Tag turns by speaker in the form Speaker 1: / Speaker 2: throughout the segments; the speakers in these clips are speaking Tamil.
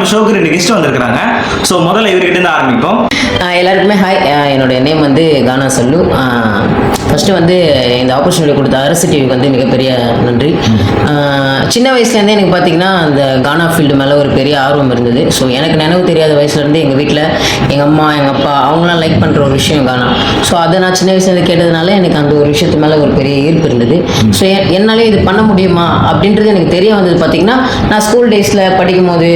Speaker 1: நம்ம ஷோக்கு ரெண்டு கெஸ்ட் வந்திருக்கிறாங்க. ஸோ முதல்ல இவர்கிட்ட இருந்து ஆரம்பிப்போம்.
Speaker 2: எல்லாருக்குமே ஹாய் என்னோட என்னுடைய நேம் வந்து கானா சொல்லு. ஃபஸ்ட்டு வந்து இந்த ஆப்பர்ச்சுனிட்டி கொடுத்த அரசு டிவிக்கு வந்து மிகப்பெரிய நன்றி. சின்ன வயசுலேருந்தே எனக்கு பார்த்தீங்கன்னா அந்த கானா ஃபீல்டு மேலே ஒரு பெரிய ஆர்வம் இருந்தது. ஸோ எனக்கு நினைவு தெரியாத வயசுலேருந்து எங்கள் வீட்டில் எங்கள் அம்மா எங்கள் அப்பா அவங்களாம் லைக் பண்ணுற ஒரு விஷயம் கானா. ஸோ அதை நான் சின்ன வயசுலேருந்து கேட்டதுனால எனக்கு அந்த ஒரு விஷயத்து மேலே ஒரு பெரிய ஈர்ப்பு இருந்தது. ஸோ என்னாலே இது பண்ண முடியுமா அப்படின்றது எனக்கு தெரிய வந்தது பார்த்தீங்கன்னா நான் ஸ்கூல் டேஸில் படிக்கும் போது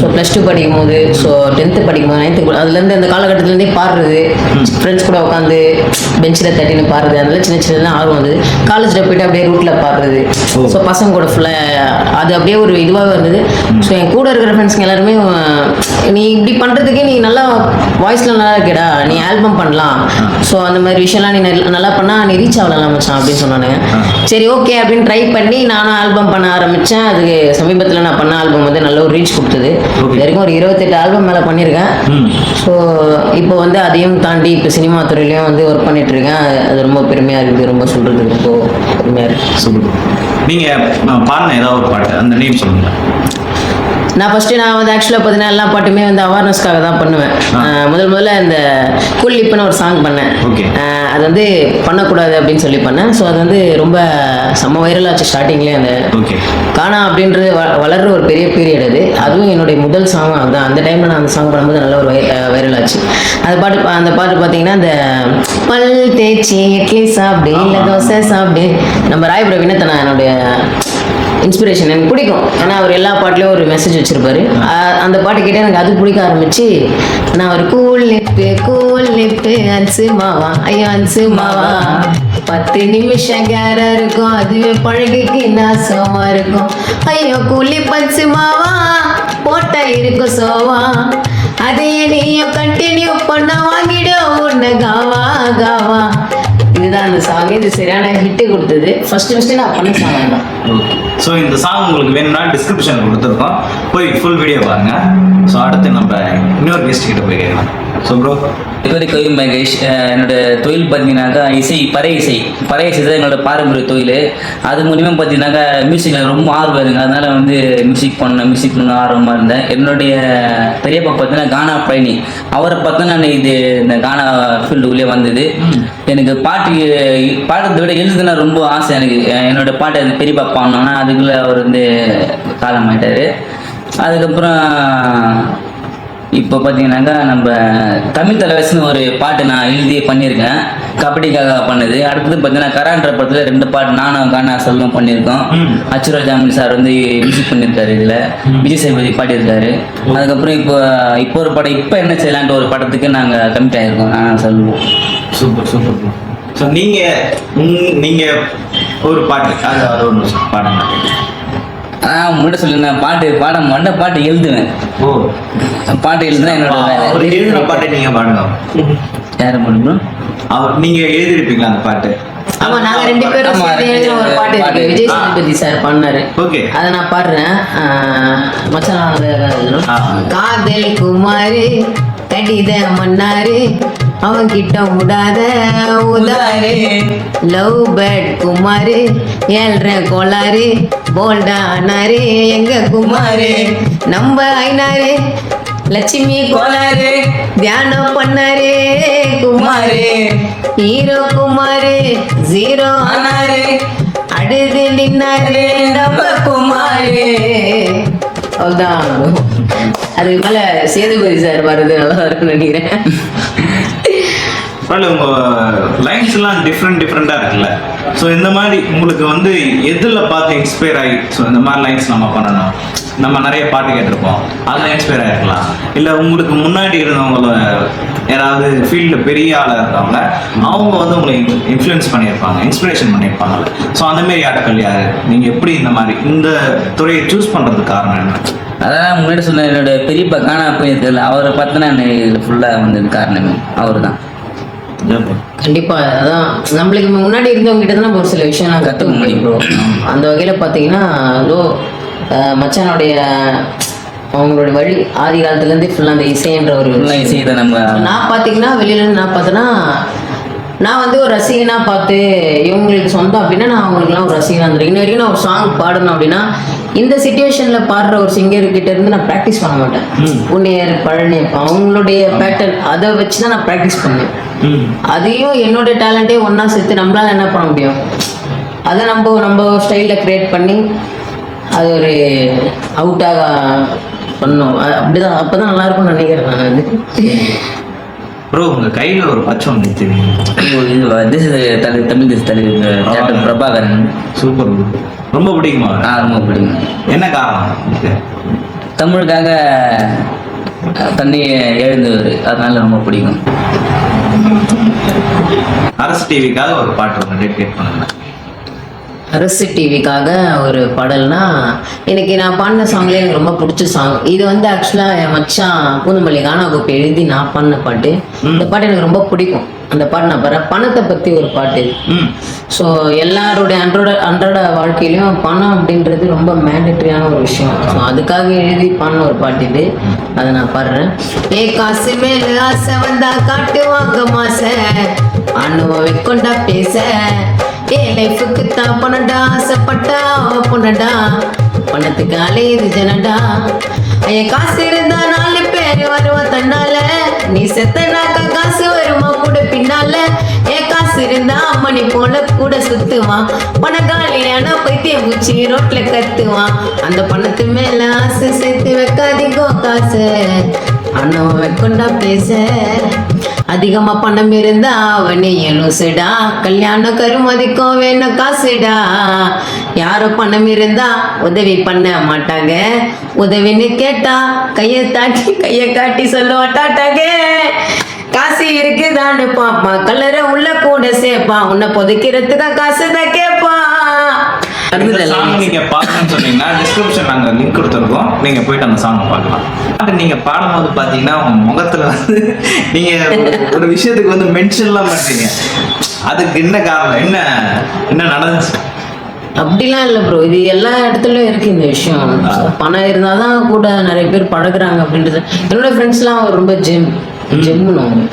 Speaker 2: ஸோ ப்ளஸ் டூ படிக்கும் போது ஸோ டென்த்து படிக்கும் போது நைன்த்து அதுலேருந்து அந்த காலகட்டத்தில் காலகட்டத்துலேருந்தே பாடுறது. ஃப்ரெண்ட்ஸ் கூட உட்காந்து பெஞ்சில் தட்டின்னு பாடுறது. அதெல்லாம் சின்ன சின்ன ஆர்வம் வந்தது. காலேஜில் போயிட்டு அப்படியே ரூட்டில் பாடுறது. ஸோ பசங்க கூட ஃபுல்லாக அது அப்படியே ஒரு இதுவாகவே இருந்தது ஸோ என் கூட இருக்கிற ஃப்ரெண்ட்ஸுங்க எல்லாருமே நீ இப்படி பண்ணுறதுக்கே நீ நல்லா வாய்ஸில் நல்லா இருக்கேடா. நீ ஆல்பம் பண்ணலாம். ஸோ அந்த மாதிரி விஷயம்லாம் நீ நல்ல- பண்ணால் நீ ரீச் ஆகலாம் மச்சான் அப்படின்னு சொன்னானுங்க. சரி ஓகே அப்படின்னு ட்ரை பண்ணி நானும் ஆல்பம் பண்ண ஆரம்பித்தேன் அதுக்கு சமீபத்தில் நான் பண்ண ஆல்பம் வந்து நல்ல ஒரு ரீச் கொடுத்தது. வரைக்கும் ஒரு இருபத்தெட்டு ஆல்பம் மேலே பண்ணியிருக்கேன். ஸோ இப்போ இப்போ வந்து அதையும் தாண்டி இப்போ சினிமா துறையிலையும் வந்து ஒர்க் பண்ணிட்டு இருக்கேன் அது- ரொம்ப பெருமையாக இருக்குது. ரொம்ப சொல்கிறதுக்கு ரொம்ப பெருமையாக இருக்குது
Speaker 1: சொல்லுங்கள் நீங்கள் பாடின ஏதாவது ஒரு பாட்டு. அந்த நேம் சொல்லுங்க.
Speaker 2: நான் ஃபஸ்ட்டு நான் வந்து ஆக்சுவலாக பார்த்தீங்கன்னா எல்லா பாட்டுமே வந்து அவேர்னஸ்க்காக தான் பண்ணுவேன். முதல் முதல்ல இந்த குள்ளிப்புன்னு ஒரு சாங் பண்ணேன். அது வந்து பண்ணக்கூடாது அப்படின்னு சொல்லி பண்ணேன். ஸோ அது வந்து ரொம்ப செம்ம வைரல் ஆச்சு ஸ்டார்டிங்லேயே அந்த கானா அப்படின்றது வளர்ற ஒரு பெரிய பீரியட் அது. அதுவும் என்னுடைய முதல் சாங் அதுதான். அந்த டைமில் நான் அந்த சாங் பண்ணும்போது நல்ல ஒரு வைரல் ஆச்சு. அந்த பாட்டு அந்த பாட்டு பார்த்தீங்கன்னா அந்த பல் தேய்ச்சி இட்லி சாப்பிடு இல்லை தோசை சாப்பிடு. நம்ம ராயபுர வினத்தனா என்னுடைய இன்ஸ்பிரேஷன் எனக்கு பிடிக்கும். ஏன்னா அவர் எல்லா பாட்டுலேயும் ஒரு மெசேஜ் வச்சிருப்பாரு. அந்த பாட்டு கேட்டு எனக்கு அது பிடிக்க ஆரம்பிச்சு நான் ஒரு கூல் லிப்பு கூல் லிப்பு அன்சு மாவா ஐயோ அன்சு மாவா. பத்து நிமிஷம் கேரா இருக்கும் அதுவே பழகிக்கு நாசமா இருக்கும். ஐயோ கூலி பன்சு மாவா போட்டா இருக்கும் சோவா. அதையே நீயும் கண்டினியூ பண்ண வாங்கிடும் உன்னை காவா காவா. இதுதான் அந்த சாங் இது சரியான ஹிட்டு கொடுத்தது. ஃபர்ஸ்ட் ஃபர்ஸ்ட் நான் பண்ண சாங் தான்.
Speaker 1: ஓகே ஸோ இந்த சாங் உங்களுக்கு வேணும்னா டிஸ்கிரிப்ஷனில் கொடுத்துருக்கோம். போய் ஃபுல் வீடியோ பாருங்க. ஸோ அடுத்து நம்ம இன்னொரு கெஸ்ட் கிட்ட போய் கேட்கலாம். ஸோ ப்ரோ
Speaker 3: பேர் கோயில் மகேஷ் என்னோட தொழில் பார்த்தீங்கன்னாக்கா இசை பறை இசை பறை இசை தான் என்னோட பாரம்பரிய தொழில். அது மூலியமாக பார்த்தீங்கன்னாக்கா மியூசிக்கில் ரொம்ப ஆர்வம் இருங்க அதனால வந்து மியூசிக் பண்ண மியூசிக் பண்ண ஆர்வமாக இருந்தேன். என்னுடைய பெரியப்பா பார்த்தீங்கன்னா கானா பயணி. அவரை பார்த்து நான் இது இந்த கானா ஃபீல்டுக்குள்ளே வந்தது. எனக்கு பாட்டு பாடுறதை விட எழுதுனா ரொம்ப ஆசை எனக்கு. என்னோட பாட்டை பெரியப்பா பாடணும்னா அதுக்குள்ளே அவர் வந்து காலமாயிட்டாரு. அதுக்கப்புறம் இப்போ பார்த்தீங்கன்னாக்கா நம்ம தமிழ் தலைவசன்னு ஒரு பாட்டு நான் எழுதி பண்ணியிருக்கேன். கபடிக்காக பண்ணது. அடுத்தது பார்த்தீங்கன்னா கரான்ற படத்தில் ரெண்டு பாட்டு நானும் கானா செல்வம் பண்ணியிருக்கோம். அச்சுரா ஜாமின் சார் வந்து மியூசிக் பண்ணியிருக்காரு இதில். விஜய் சேதுபதி பாடியிருக்காரு. அதுக்கப்புறம் இப்போ இப்போ ஒரு படம் இப்போ என்ன செய்யலான்ட்டு ஒரு படத்துக்கு நாங்கள் கமிட் ஆகிருக்கோம் நான் சொல்லுவோம்.
Speaker 1: சூப்பர் சூப்பர் ப்ரோ ஸோ நீங்கள் நீங்கள் ஒரு பாட்டு அது ஒன்று பாடுங்க.
Speaker 3: நான் முன்னாடி சொல்லியிருந்தேன் பாட்டு பாட மாட்டேன் பாட்டு எழுதுவேன்.
Speaker 1: ஓ.
Speaker 3: பாட்டு எழுதுனா என்னோட
Speaker 1: எழுதின பாட்டை நீங்கள் பாடுங்க
Speaker 3: யாரை பண்ணணும்
Speaker 1: அவர் நீங்கள் எழுதிருப்பீங்களா அந்த பாட்டு?
Speaker 2: ஆமா நாங்க ரெண்டு பேரும்
Speaker 3: ஆமா,
Speaker 2: சேர்ந்து எழுதின ஒரு பாட்டு இருக்கு.
Speaker 3: பாட்டு.
Speaker 2: விஜய்
Speaker 1: ஆ.
Speaker 2: சேதுபதி சார் பண்ணாரு
Speaker 1: ஓகே.
Speaker 2: அதை நான் பாடுறேன். ஆஹ் மச்சான் நான் அதை எழுதணும்.
Speaker 1: ஆ.
Speaker 2: காதல் குமாரு கடித மன்னாரு அவன் கிட்ட விடாத உதாரு. லவ் பேட் குமாரு ஏழ்ற கோளாறு போல்டானாரு எங்க குமாரு? நம்ம ஐனாரு லட்சுமி கோளாறு தியானம் பண்ணாரு குமாரு. ஹீரோ குமாரு ஜீரோ ஆனாரு அடுது நின்னாரு நம்ம குமாரு. அவ்வளோதான் அதுக்கு மேல சேதுபதி சார் வர்றது நல்லா இருக்கும்னு நினைக்கிறேன்.
Speaker 1: பரவாயில்ல உங்கள் லைன்ஸ் எல்லாம் டிஃப்ரெண்ட் டிஃப்ரெண்ட்டாக இருக்குல்ல? ஸோ இந்த மாதிரி உங்களுக்கு வந்து எதில் பார்த்து இன்ஸ்பயர் ஆகி ஸோ இந்த மாதிரி லைன்ஸ் நம்ம பண்ணணும்? நம்ம நிறைய பாட்டு கேட்டிருப்போம். அதில் இன்ஸ்பயர் ஆகிருக்கலாம் இல்லை உங்களுக்கு முன்னாடி இருந்தவங்கள யாராவது ஃபீல்டில் பெரிய ஆளாக இருந்தவங்க அவங்க வந்து உங்களை இன்ஃப்ளூயன்ஸ் பண்ணியிருப்பாங்க இன்ஸ்பிரேஷன் பண்ணியிருப்பாங்கல்ல. ஸோ அந்த மாதிரி ஆட்கள் யார்? நீங்கள் எப்படி இந்த மாதிரி இந்த துறையை சூஸ் பண்ணுறதுக்கு காரணம் என்ன?
Speaker 3: அதான் முன்னாடி சொன்ன என்னோட பெரியப்பா காணா போயிருக்கல அவரை பார்த்து நான் இதில் ஃபுல்லாக வந்தது காரணமே. அவர் தான்
Speaker 2: கண்டிப்பா அதான் நம்மளுக்கு முன்னாடி இருந்தவங்க கிட்ட தான் நம்ம ஒரு சில விஷயம் கற்றுக்க முடியும். அந்த வகையில பார்த்தீங்கன்னா ஏதோ அஹ், மச்சானுடைய அவங்களுடைய வழி ஆதி காலத்துலேருந்தே ஃபுல்லாக அந்த இசைன்ற ஒரு
Speaker 3: ஃபுல்லாக இசை தான் நம்ம
Speaker 2: நான் பார்த்தீங்கன்னா வெளியில இருந்து நான் பார்த்தேன்னா நான் வந்து ஒரு ரசிகனாக பார்த்து இவங்களுக்கு சொந்தம் அப்படின்னா நான் அவங்களுக்குலாம் ஒரு ரசிகனாக இருந்திருக்கேன். இன்ன வரைக்கும் நான் ஒரு சாங் பாடணும் அப்படின்னா இந்த சுச்சுவேஷனில் பாடுற ஒரு சிங்கர் கிட்ட இருந்து நான் ப்ராக்டிஸ் பண்ண மாட்டேன். புண்ணியர் பழனி அவங்களுடைய பேட்டர்ன் அதை வச்சு தான் நான் ப்ராக்டிஸ் பண்ணேன்
Speaker 1: ம்.
Speaker 2: அதையும் என்னோட டேலண்ட்டே ஒன்றா சேர்த்து நம்மளால என்ன பண்ண முடியும்? அதை நம்ம நம்ம ஸ்டைலில் க்ரியேட் பண்ணி அது ஒரு அவுட்டாக பண்ணோம். அப்படிதான் அப்போ தான் நல்லாயிருக்கும்னு நினைக்கிறேன் நான் அது.
Speaker 1: ப்ரோ உங்க கையில ஒரு பச்சை ஒன்று நிறுத்துவீங்க
Speaker 3: இது திஸ் தலை தமிழ் திஸ் தலை டாக்டர் பிரபாகரன்.
Speaker 1: சூப்பர் ப்ரோ ரொம்ப பிடிக்குமா?
Speaker 3: ஆ ரொம்ப பிடிக்கும்.
Speaker 1: என்ன காரணம்?
Speaker 3: தமிழுக்காக தன்னை எழுந்தவர். அதனால ரொம்ப பிடிக்கும்.
Speaker 1: அரசு டிவிக்காக ஒரு பாட்டு ஒன்று டெடிகேட் பண்ணுங்க.
Speaker 2: அரசு டிவிக்காக ஒரு பாடல்னா எனக்கு நான் பாடின சாங்லேயே எனக்கு ரொம்ப பிடிச்ச சாங் இது வந்து ஆக்சுவலாக என் மச்சான் பூந்தமல்லி கானா கோப்பை எழுதி நான் பாடின பாட்டு. இந்த பாட்டு எனக்கு ரொம்ப பிடிக்கும். அந்த பாட்டு நான் பாடுறேன். பணத்தை பற்றி ஒரு பாட்டு. ஸோ எல்லாருடைய அன்றாட அன்றாட வாழ்க்கையிலையும் பணம் அப்படின்றது ரொம்ப மேண்டட்ரியான ஒரு விஷயம். ஸோ அதுக்காக எழுதி பண்ண ஒரு பாட்டு இது. அதை நான் பாடுறேன். ஏ காசு மேல ஆசை வந்தா காட்டு வாங்க மாச. அண்ணுவ வைக்கொண்டா பேச. ஏ லைஃபுக்கு தான் பண்ணடா ஆசைப்பட்டா பொண்ணடா பணத்துக்கு அலையுது ஜனடா. ஐய காசு இருந்தா நாலு பேர் வருவா தன்னால. நீ செத்தனாக்கா காசு வருமா கூட பின்னால. ஏன் காசு இருந்தா அம்மணி போல கூட சுத்துவான். பணக்காலியான பைத்தியம் பூச்சி ரோட்ல கத்துவான். அந்த பணத்து மேல ஆசை சேர்த்து வைக்காதீங்கோ காசு. அண்ணன் வைக்கொண்டா பேச. அதிகமா பணம் இருந்தா அவனே லூசுடா கல்யாணம் கருமதிக்கும் வேணும் காசுடா. யாரோ பணம் இருந்தா உதவி பண்ண மாட்டாங்க. உதவின்னு கேட்டா கையை தாட்டி கையை காட்டி சொல்ல மாட்டாட்டாங்க காசு இருக்குதான்னு பாப்பான் கலரை உள்ள கூட சேர்ப்பான் உன்னை புதைக்கிறதுக்கா காசு தான் கேட்பான்
Speaker 1: இந்த சாங் நீங்க பாக்கணும்னு சொன்னீங்கன்னா டிஸ்கிரிப்ஷன் நாங்க லிங்க் கொடுத்துருக்கோம். நீங்க போயிட்டு அந்த சாங்கை பார்க்கலாம். பாட்டு நீங்க பாடும்போது பாத்தீங்கன்னா உங்க முகத்துல வந்து நீங்க ஒரு- விஷயத்துக்கு வந்து மென்ஷன்லாம் பண்றீங்க. அதுக்கு என்ன காரணம்? என்ன என்ன நடந்துச்சு?
Speaker 2: அப்படிலாம் இல்லை ப்ரோ இது எல்லா இடத்துலயும் இருக்கு இந்த விஷயம். பணம் இருந்தால் தான் கூட நிறைய பேர் பழகுறாங்க அப்படின்றது. என்னோட ஃப்ரெண்ட்ஸ்லாம் ரொம்ப ஜெம் ஜெம்னும்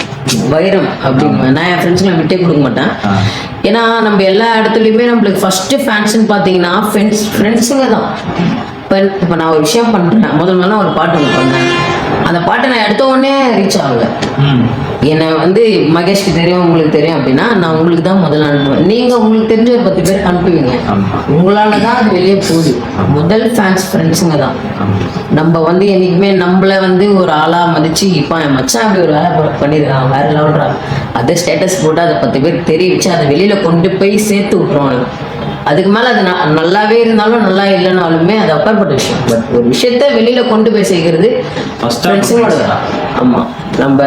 Speaker 2: வைரம் அப்படின்னு நான் என் ஃப்ரெண்ட்ஸ்லாம் விட்டே கொடுக்க மாட்டேன். ஏன்னா நம்ம எல்லா இடத்துலையுமே நம்மளுக்கு ஃபஸ்ட்டு ஃபேன்ஸ்னு பார்த்தீங்கன்னா ஃப்ரெண்ட்ஸ் ஃப்ரெண்ட்ஸுங்க தான். இப்போ இப்போ நான் ஒரு விஷயம் பண்ணுறேன் முதல் முதல்ல ஒரு பாட்டு ஒன்று பண்ணேன் அந்த பாட்டை நான் எடுத்த உடனே ரீச் ஆகல. என்னை வந்து மகேஷ்க்கு தெரியும் உங்களுக்கு தெரியும் அப்படின்னா நான் உங்களுக்கு தான் முதல்ல அனுப்புவேன். நீங்கள் உங்களுக்கு தெரிஞ்ச ஒரு பத்து பேர் அனுப்புவீங்க. உங்களால தான் அது வெளியே போகுது. முதல் ஃபேன்ஸ் ஃப்ரெண்ட்ஸுங்க தான். நம்ம வந்து என்னைக்குமே நம்மள வந்து ஒரு ஆளா மதிச்சு இப்போ என் மச்சான் அப்படி ஒரு வேலை பண்ணியிருக்கான் வேற லெவல்றா அதை ஸ்டேட்டஸ் போட்டு அதை பத்து பேர் தெரிவிச்சு அதை வெளியில கொண்டு போய் சேர்த்து விட்டுருவாங்க. அதுக்கு மேல அது நல்லாவே இருந்தாலும் நல்லா இல்லைனாலுமே அது அப்பாற்பட்ட விஷயம். பட் ஒரு விஷயத்த வெளியில கொண்டு போய் சேர்க்கிறது ஃப்ரெண்ட்ஸுங்களோட வேலை. ஆமா. நம்ம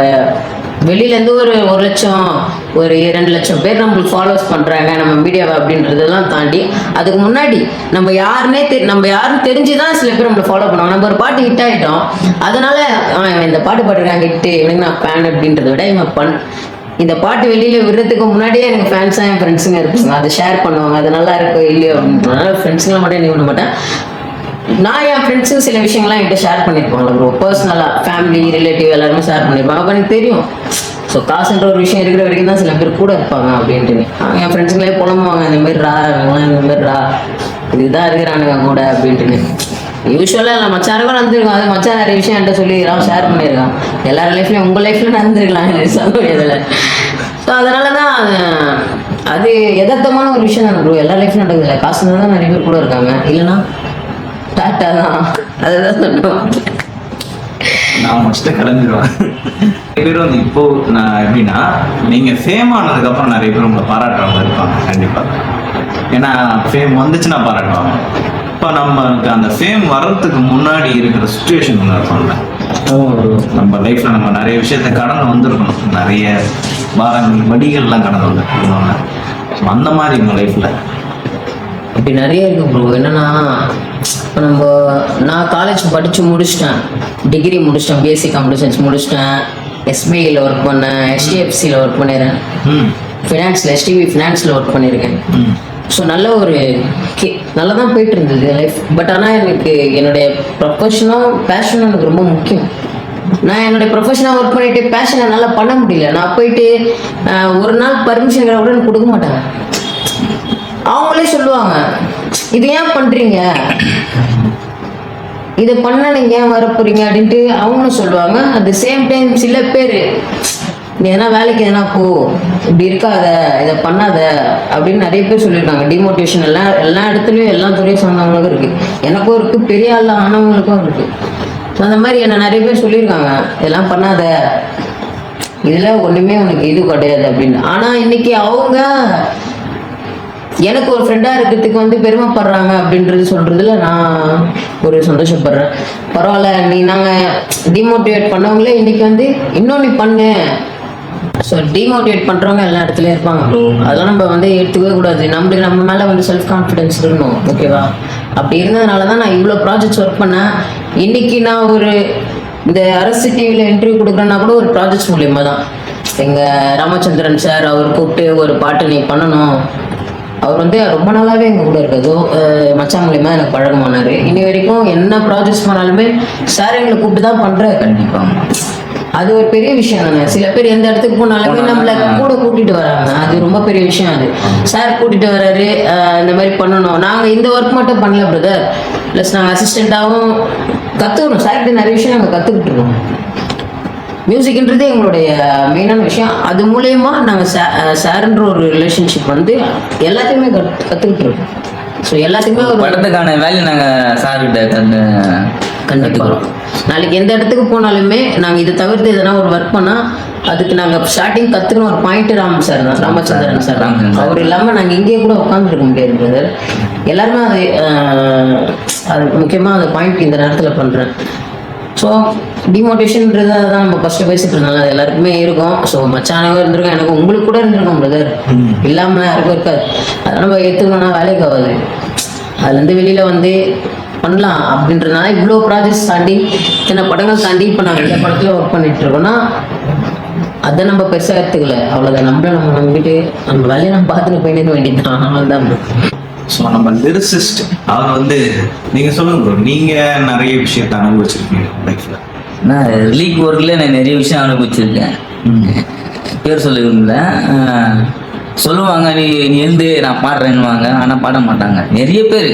Speaker 2: வெளியில இருந்து ஒரு ஒரு லட்சம் ஒரு இரண்டு லட்சம் பேர் நம்மளுக்கு ஃபாலோவர்ஸ் பண்றாங்க நம்ம மீடியாவை அப்படின்றதெல்லாம் தாண்டி அதுக்கு முன்னாடி நம்ம யாருன்னே தெ நம்ம யாரும் தெரிஞ்சுதான் சில பேர் நம்மளை ஃபாலோ பண்ணுவாங்க. நம்ம ஒரு பாட்டு ஹிட் ஆயிட்டோம். அதனால இந்த பாட்டு பாட்டுருக்காங்க ஹிட்டு இவனுக்கு நான் ஃபேன் அப்படின்றத விட இவன் பண் இந்த பாட்டு வெளியில விடுறதுக்கு முன்னாடியே எனக்கு ஃபேன்ஸாக என் ஃப்ரெண்ட்ஸுங்க இருப்பாங்க. அதை ஷேர் பண்ணுவாங்க. அது நல்லா இருக்கோ இல்லையோ அப்படின்றதுனால ஃப்ரெண்ட்ஸுங்களை மட்டும் என்ன பண்ண மாட்டேன். நான் என் ஃப்ரெண்ட்ஸும் சில விஷயங்கள்லாம் என்கிட்ட ஷேர் பண்ணியிருப்பாங்க ப்ரோ பர்சனலாக ஃபேமிலி ரிலேட்டிவ் எல்லாருமே ஷேர் பண்ணியிருப்பாங்க அப்போ எனக்கு தெரியும். ஸோ காசுன்ற ஒரு விஷயம் இருக்கிற வரைக்கும் தான் சில பேர் கூட இருப்பாங்க அப்படின்ட்டு. அவங்க என் ஃப்ரெண்ட்ஸுங்களே புலம்புவாங்க. இந்த மாதிரி ரா இந்த மாதிரி ரா. இதுதான் இருக்கிறானுங்க கூட அப்படின்ட்டுன்னு யூஸ்வலாக இல்லை மச்சாருக்கும் நடந்திருக்கும். அது மச்சான் நிறைய விஷயம் என்கிட்ட சொல்லியிருக்கான் ஷேர் பண்ணியிருக்கான். எல்லார் லைஃப்லையும் உங்கள் லைஃப்ல நடந்திருக்கலாம் எனக்கு சொல்ல ஸோ அதனால தான் அது- அது ஒரு விஷயம் தான் ப்ரோ எல்லா லைஃப்லையும் நடக்குது காசு தான் நிறைய பேர் கூட இருக்காங்க. இல்லைன்னா டாட்டா தான். அதுதான் சொல்லுவோம்
Speaker 1: நான் முடிச்சுட்டு கிளம்பிடுவேன். நிறைய பேர் வந்து இப்போ நான் எப்படின்னா நீங்க ஃபேம் ஆனதுக்கு அப்புறம் நிறைய பேர் உங்களை பாராட்டுறவங்க இருப்பாங்க கண்டிப்பா. ஏன்னா ஃபேம் வந்துச்சுன்னா பாராட்டுவாங்க. இப்போ நம்மளுக்கு அந்த ஃபேம் வர்றதுக்கு முன்னாடி இருக்கிற சுச்சுவேஷன் ஒன்று இருக்கும்ல. நம்ம லைஃப்ல நம்ம நிறைய விஷயத்த கடந்து வந்திருக்கணும். நிறைய பாரங்கள் வடிகள்லாம் கடந்து வந்திருக்கணும் So, அந்த மாதிரி உங்க லைஃப்ல
Speaker 2: இப்படி நிறைய இருக்கு ப்ரோ என்னன்னா இப்போ நம்ம நான் காலேஜ் படித்து முடிச்சிட்டேன். டிகிரி முடிச்சிட்டேன். பிஎஸ்சி கம்ப்யூட்டர் சயின்ஸ் முடிச்சிட்டேன். எஸ்பிஐயில் ஒர்க் பண்ணேன். ஹெச்டிஎஃப்சியில் ஒர்க் பண்ணிடுறேன்
Speaker 1: ம்.
Speaker 2: ஃபினான்ஸில் எஸ்டிவி ஃபினான்ஸில் ஒர்க் பண்ணியிருக்கேன்
Speaker 1: ம்.
Speaker 2: ஸோ நல்ல ஒரு கே நல்லா தான் போயிட்டு இருந்தது லைஃப் பட் ஆனால் எனக்கு என்னுடைய ப்ரொஃபஷனும் பேஷனும் எனக்கு ரொம்ப முக்கியம். நான் என்னுடைய ப்ரொஃபஷனாக ஒர்க் பண்ணிட்டு பேஷனை நல்லா பண்ண முடியல. நான் போயிட்டு ஒரு நாள் பர்மிஷன் கூட எனக்கு கொடுக்க மாட்டாங்க அவங்களே சொல்லுவாங்க இது ஏன் பண்ணுறீங்க இதை பண்ண நீங்க ஏன் வர அப்படின்ட்டு அவங்களும் சொல்லுவாங்க. அட் த சேம் டைம் சில பேர் நீ எதனா வேலைக்கு எதனா போ இப்படி இருக்காத இதை பண்ணாத அப்படின்னு நிறைய பேர் சொல்லியிருக்காங்க. டிமோட்டிவேஷன் எல்லாம் எல்லா இடத்துலையும் எல்லா துறையை சார்ந்தவங்களுக்கும் இருக்கு. எனக்கும் இருக்கு பெரிய ஆள் ஆனவங்களுக்கும் இருக்கு. அந்த மாதிரி என்ன நிறைய பேர் சொல்லியிருக்காங்க. இதெல்லாம் பண்ணாத. இதில் ஒன்றுமே உனக்கு இது கிடையாது அப்படின்னு. ஆனால் இன்னைக்கு அவங்க எனக்கு ஒரு ஃப்ரெண்டாக இருக்கிறதுக்கு வந்து பெருமைப்படுறாங்க அப்படின்றது சொல்கிறதுல நான் ஒரு சந்தோஷப்படுறேன். பரவாயில்ல நீ நாங்கள் டிமோட்டிவேட் பண்ணவங்களே இன்னைக்கு வந்து இன்னொன்று பண்ணு. ஸோ டிமோட்டிவேட் பண்ணுறவங்க எல்லா இடத்துலையும் இருப்பாங்க. ப்ரோ அதெல்லாம் நம்ம வந்து எடுத்துக்கவே கூடாது. நம்மளுக்கு நம்ம மேலே வந்து செல்ஃப் கான்ஃபிடென்ஸ் இருக்கணும் ஓகேவா அப்படி இருந்ததுனால தான் நான் இவ்வளோ ப்ராஜெக்ட்ஸ் ஒர்க் பண்ணேன். இன்னைக்கு நான் ஒரு இந்த அரசு டிவியில் இன்டர்வியூ கொடுக்குறேன்னா கூட ஒரு ப்ராஜெக்ட்ஸ் மூலியமாக தான். எங்கள் ராமச்சந்திரன் சார் அவர் கூப்பிட்டு ஒரு பாட்டு நீ பண்ணணும். அவர் வந்து ரொம்ப நாளாகவே எங்கள் கூட இருக்கதோ மச்சான் மூலியமாக எனக்கு பழகமானார் இனி வரைக்கும் என்ன ப்ராஜெக்ட்ஸ் பண்ணாலுமே சார் எங்களை கூப்பிட்டு தான் பண்றாரு.
Speaker 3: கண்டிப்பாக
Speaker 2: அது ஒரு பெரிய விஷயம் தானே. சில பேர் எந்த இடத்துக்கு போனாலுமே நம்மள கூட கூட்டிட்டு வராங்க. அது ரொம்ப பெரிய விஷயம் அது. சார் கூட்டிட்டு வராரு இந்த மாதிரி பண்ணணும். நாங்க இந்த ஒர்க் மட்டும் பண்ணல பிரதர் ப்ளஸ் நாங்க அசிஸ்டண்ட்டாகவும் கத்துக்கணும். சார்கிட்ட நிறைய விஷயம் நாங்க கத்துக்கிட்டு இருக்கோம் மியூசிக்ன்றது எங்களுடைய மெயினான விஷயம். அது மூலயமா நாங்கள் சார்ன்ற ஒரு ரிலேஷன்ஷிப் வந்து எல்லாத்தையுமே கற்றுக்கிட்டு இருக்கோம் ஸோ எல்லாத்தையுமே ஒரு
Speaker 3: படத்துக்கான வேல்யூ நாங்க சார் கிட்ட கண்டு
Speaker 2: கண்டிப்பாக நாளைக்கு எந்த இடத்துக்கு போனாலுமே நாங்கள் இதை தவிர்த்து எதனா ஒரு ஒர்க் பண்ணால் அதுக்கு நாங்கள் ஸ்டார்டிங் கற்றுக்கணும் ஒரு பாயிண்ட் ராம் சார் தான் ராமச்சந்திரன் சார் தான். அவர் இல்லாமல் நாங்கள் இங்கேயே கூட உட்காந்துருக்க முடியாது பிரதர் எல்லாருமே அது அது முக்கியமாக அந்த பாயிண்ட் இந்த நேரத்தில் பண்ணுறேன் ஸோ டிமோட்டிவேஷன்ன்றது தான் நம்ம ஃபஸ்ட்டு பேசிட்டு இருந்தாங்க அது எல்லாருக்குமே இருக்கும். ஸோ மச்சானவங்க இருந்திருக்கும் எனக்கு உங்களுக்கு கூட இருந்திருக்கும் பிரதர் இல்லாமல் யாருக்கும் இருக்காது. அதெல்லாம் நம்ம எடுத்துக்கணும்னா வேலைக்கு ஆகாது. அதுலேருந்து வெளியில் வந்து பண்ணலாம் அப்படின்றதுனால இவ்வளோ ப்ராஜெக்ட்ஸ் தாண்டி இத்தனை படங்கள் தாண்டி இப்போ நாங்கள் இந்த படத்தில் ஒர்க் பண்ணிட்டு இருக்கோம்னா அதை நம்ம பெருசாக எடுத்துக்கல. அவ்வளோதான் நம்மள நம்ம நம்பிட்டு நம்ம வேலையை நம்ம பார்த்துட்டு போயிட்டு வேண்டியதுதான். அவ்வளோதான்
Speaker 1: ஸோ நம்ம லிரிசிஸ்ட் அவர் வந்து நீங்க சொல்லுங்க ப்ரோ நீங்க நிறைய விஷயத்த அனுபவிச்சிருக்கீங்க லைஃப்ல
Speaker 3: நான் லீக் ஒர்க்கில் நான் நிறைய விஷயம் அனுபவிச்சிருக்கேன். பேர் சொல்லுவீங்கள சொல்லுவாங்க நீ நீ எழுந்து நான் பாடுறேன்னுவாங்க. ஆனால் பாட மாட்டாங்க. நிறைய பேர்.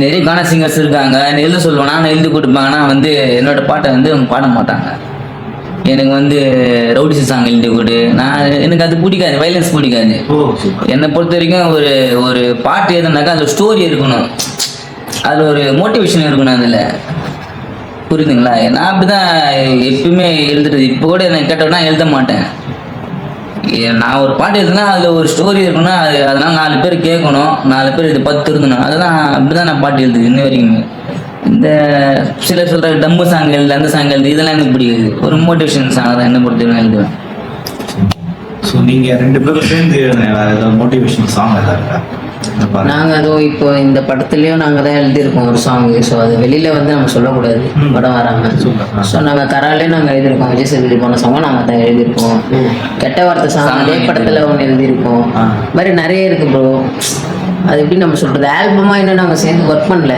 Speaker 3: நிறைய கான சிங்கர்ஸ் இருக்காங்க. எழுத சொல்லுவேன் நான் எழுதி கொடுப்பேன் ஆனால் வந்து என்னோட பாட்டை வந்து அவங்க பாட மாட்டாங்க. எனக்கு வந்து ரவுடிசி சாங் எழுதி கொடு. நான் எனக்கு அது பிடிக்காது வைலன்ஸ் பிடிக்காது. என்னை பொறுத்த வரைக்கும் ஒரு ஒரு பாட்டு எதுனாக்கா அதில் ஸ்டோரி இருக்கணும். அதில் ஒரு மோட்டிவேஷன் இருக்கணும் அதில். புரியுதுங்களா? நான் அப்படிதான் எப்பயுமே எழுதுறது. இப்போ கூட எனக்கு கேட்டோம்னா எழுத மாட்டேன். நான் ஒரு பாட்டு எழுதுனா அதில் ஒரு ஸ்டோரி இருக்கணும் அது அதெல்லாம் நாலு பேர் கேட்கணும். நாலு பேர் இது பத்து இருக்கணும் அதெல்லாம் அப்படிதான் நான் பாட்டு எழுது இன்ன வரைக்குமே. இந்த சில சொல்கிற டம்பு சாங் எழுது அந்த சாங் எழுது இதெல்லாம் எனக்கு பிடிக்காது. ஒரு மோட்டிவேஷன் சாங் தான் என்ன பொறுத்த வரைக்கும் எழுதுவேன்.
Speaker 1: ஸோ நீங்க ரெண்டு பேரும் சேர்ந்து மோட்டிவேஷன் சாங் ஏதாவது இருக்கா?
Speaker 2: நாங்கள் அதுவும் இப்போ இந்த படத்துலயும் நாங்கள் தான் எழுதியிருக்கோம் ஒரு சாங் ஸோ அது வெளியில வந்து நம்ம சொல்லக்கூடாது. படம் வராங்க
Speaker 1: Super.
Speaker 2: ஸோ நாங்கள் கராலே நாங்கள் எழுதியிருக்கோம். விஜய் சேதுபதி போன சாங்கும் நாங்கள் தான் எழுதியிருக்கோம். கெட்ட வார்த்தை சாங் அதே படத்தில் ஒன்று எழுதியிருக்கோம். மாதிரி நிறைய இருக்கு ப்ரோ அது எப்படி நம்ம சொல்றது? ஆல்பமா இன்னும் நாங்கள் சேர்ந்து ஒர்க் பண்ணல.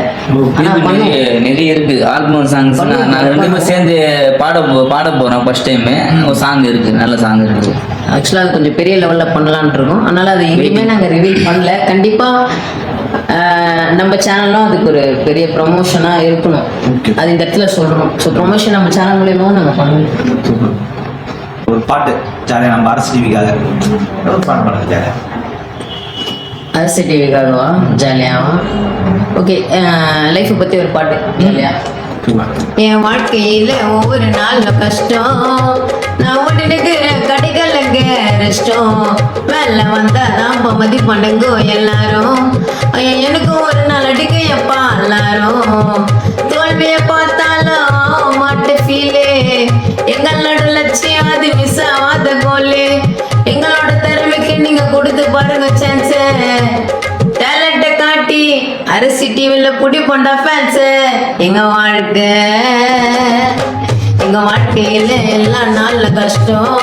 Speaker 3: நிறைய இருக்கு. ஆல்பம் சாங்ஸ் நான் ரெண்டு பேரும் சேர்ந்து பாட பாட போறோம் ஃபர்ஸ்ட் டைம் ஒரு சாங் இருக்கு. நல்ல சாங் இருக்கு.
Speaker 2: ஆக்சுவலாக அது கொஞ்சம் பெரிய லெவலில் பண்ணலாம்னு இருக்கோம். அதனால அது எங்கேயுமே நாங்கள் ரிவீல் பண்ணல. கண்டிப்பாக நம்ம சேனலும் அதுக்கு ஒரு பெரிய ப்ரொமோஷனாக இருக்கணும். அது இந்த இடத்துல சொல்லணும் ஸோ ப்ரொமோஷன் நம்ம சேனல் மூலியமாக நாங்கள் பண்ணணும்.
Speaker 1: ஒரு பாட்டு. ஜாலியாக நம்ம அரசு டிவிக்காக ஒரு பாட்டு ஜாலியாக
Speaker 2: அரசு டிவிக்காகவா ஜாலியாவா? ஓகே லைஃப்பை பற்றி ஒரு பாட்டு ஜாலியா? என் வாழ்க்கையில ஒவ்வொரு நாள்ல கஷ்டம். நான் ஓடினுக்கிற கடைகளுங்க கஷ்டம் மேல வந்தா தான் மதி பண்ணுங்க எல்லாரும் எனக்கும் எனக்கு ஒரு நாள் அடிக்க எப்பா எல்லாரும். தோல்வியை பார்த்தாலும் மாட்டு ஃபீலே எங்களோட லட்சியம் அது மிஸ் ஆகாத கோலு எங்களோட நீங்க கொடுத்து பாருங்க சான்ஸ் டேலண்ட்டை காட்டி அரிசி டிவியில் புடி போண்டா ஃபேன்ஸ் எங்க வாழ்க்கை? எங்க வாழ்க்கையில எல்லா நாள்ல கஷ்டம்.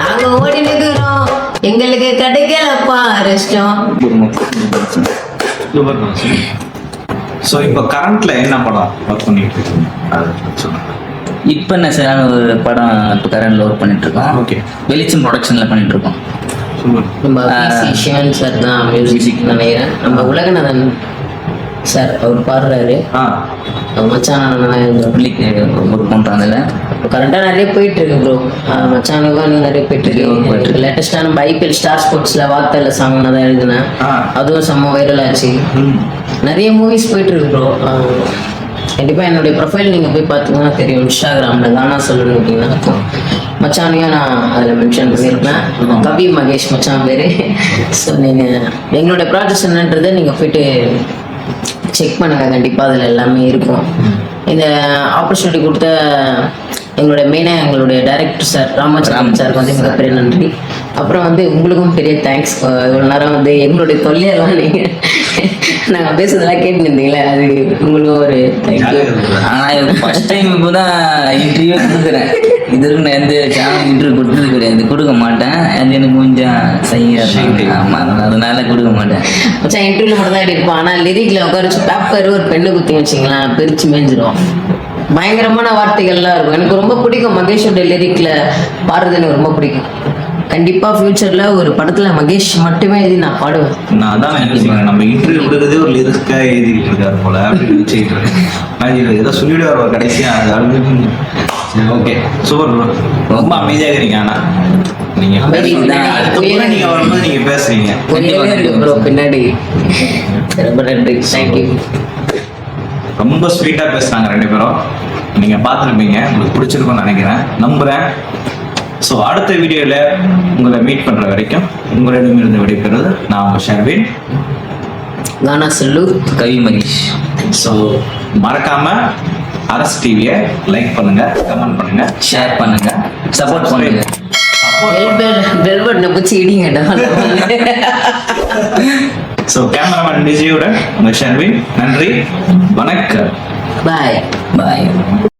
Speaker 2: நாங்க ஓடி நிற்கிறோம் எங்களுக்கு கிடைக்கலப்பா
Speaker 1: சூப்பர் ஸோ இப்போ கரண்ட்ல என்ன படம் ஒர்க் பண்ணிட்டு இருக்கீங்க?
Speaker 3: இப்போ என்ன சார் ஒரு படம் இப்போ கரண்ட்ல ஒர்க் பண்ணிட்டு இருக்கோம்.
Speaker 1: ஓகே
Speaker 3: வெளிச்சம் ப்ரொடக்ஷன்ல பண்ணிட்டு இருக்கோம்.
Speaker 2: நம்ம சிவன் சார் தான் மியூசிக் நினைக்கிறேன். நம்ம உலகநாதன் சார் அவர் பாடுறாரு. மச்சான்
Speaker 3: பப்ளிக் ஒர்க் பண்ணுறாங்கல்ல
Speaker 2: கரெக்டாக நிறைய போயிட்டு இருக்கு ப்ரோ மச்சானுக்கும் நிறைய போயிட்டு இருக்கு லேட்டஸ்டாக நம்ம ஐபிஎல் ஸ்டார் ஸ்போர்ட்ஸில் வார்த்தையில் சாங் தான் எழுதினேன். அதுவும் செம்ம வைரல் ஆச்சு. நிறைய மூவிஸ் போயிட்டு இருக்கு ப்ரோ கண்டிப்பாக என்னுடைய ப்ரொஃபைல் நீங்கள் போய் பார்த்தீங்கன்னா தெரியும். இன்ஸ்டாகிராமில் தானா சொல்லணும் அப்படின்னா மச்சானையும் நான் அதில் மென்ஷன் பண்ணியிருப்பேன் கவி மகேஷ் மச்சான் பேர். ஸோ நீங்கள் எங்களுடைய ப்ராஜெக்ட்ஸ் என்னன்றதை நீங்கள் போயிட்டு செக் பண்ணுங்கள் கண்டிப்பாக அதில் எல்லாமே இருக்கும். இந்த ஆப்பர்ச்சுனிட்டி கொடுத்த எங்களுடைய மெயினாக எங்களுடைய டைரக்டர் சார் ராமாச்சந்திரன் சாருக்கு வந்து மிகப்பெரிய நன்றி. அப்புறம் வந்து உங்களுக்கும் பெரிய தேங்க்ஸ் இவ்வளோ நேரம் வந்து எங்களுடைய தொல்லையெல்லாம் நீங்கள் நாங்கள் பேசுறதெல்லாம் கேட்டு இருந்தீங்களே அது உங்களுக்கும் ஒரு
Speaker 3: ஆனால் ஃபர்ஸ்ட் டைம் இப்போ தான் இன்டர்வியூ கொடுக்குறேன். இது வரைக்கும் நான் எந்த சேனல் இன்டர்வியூ கொடுத்தது கிடையாது. கொடுக்க மாட்டேன். அது எனக்கு கொஞ்சம் செய்ய ஆமாம் அதனால கொடுக்க மாட்டேன்.
Speaker 2: மச்சான் இன்டர்வியூல மட்டும் தான் எடுப்போம் ஆனால் லிரிக்ல உட்கார வச்சு பேப்பர் ஒரு பெண்ணு குத்தி வச்சிங்களேன். பிரிச்சு மேய்ஞ்சிரும் பயங்கரமான வார்த்தைகள்லாம் இருக்கும். எனக்கு ரொம்ப பிடிக்கும் மகேஷோட லிரிக்ல பாடுறது எனக்கு ரொம்ப பிடிக்கும். கண்டிப்பா ஃபியூச்சர்ல ஒரு படத்துல மகேஷ் மட்டுமே எழுதி நான் பாடுவேன்.
Speaker 1: நான் அதான் நான் யோசிக்கிறேன் நம்ம இன்டர்வியூ கொடுக்குறதே ஒரு லிரிஸ்க்காக எழுதிட்டு இருக்காரு போல அப்படின்னு நினச்சிக்கிட்டு இருக்கேன். ஏதோ சொல்லிவிடுவார் ஒரு கடைசியா அது ஓகே சூப்பர் ப்ரோ ரொம்ப அமைதியாக இருக்கீங்க ஆனா. நீங்க நீங்க வரும்போது நீங்க பேசுறீங்க.
Speaker 2: பின்னாடி. ரொம்ப நன்றி. தேங்க்யூ
Speaker 1: ரொம்ப ஸ்வீட்டா பேசுறாங்க ரெண்டு பேரும். நீங்க பார்த்துருப்பீங்க உங்களுக்கு பிடிச்சிருக்கும்னு நினைக்கிறேன். நம்புறேன். ஸோ அடுத்த வீடியோவில் உங்களை மீட் பண்ற வரைக்கும் உங்களிடமிருந்து விடைபெறுவது நான் உங்க ஷர்வின்.
Speaker 2: கானா சொல்லு.
Speaker 3: கவி மகேஷ்.
Speaker 1: ஸோ மறக்காம அரசு டிவியை லைக் பண்ணுங்க கமெண்ட் பண்ணுங்க
Speaker 3: ஷேர் பண்ணுங்க சப்போர்ட் பண்ணுங்க.
Speaker 2: பெல் பெல் பெல் பட்டனை பிடிச்சி இடிங்கடா.
Speaker 1: ஸோ கேமராமேன் விஜயுடன் உங்க ஷர்வின். நன்றி வணக்கம்.
Speaker 2: பாய்
Speaker 3: பாய்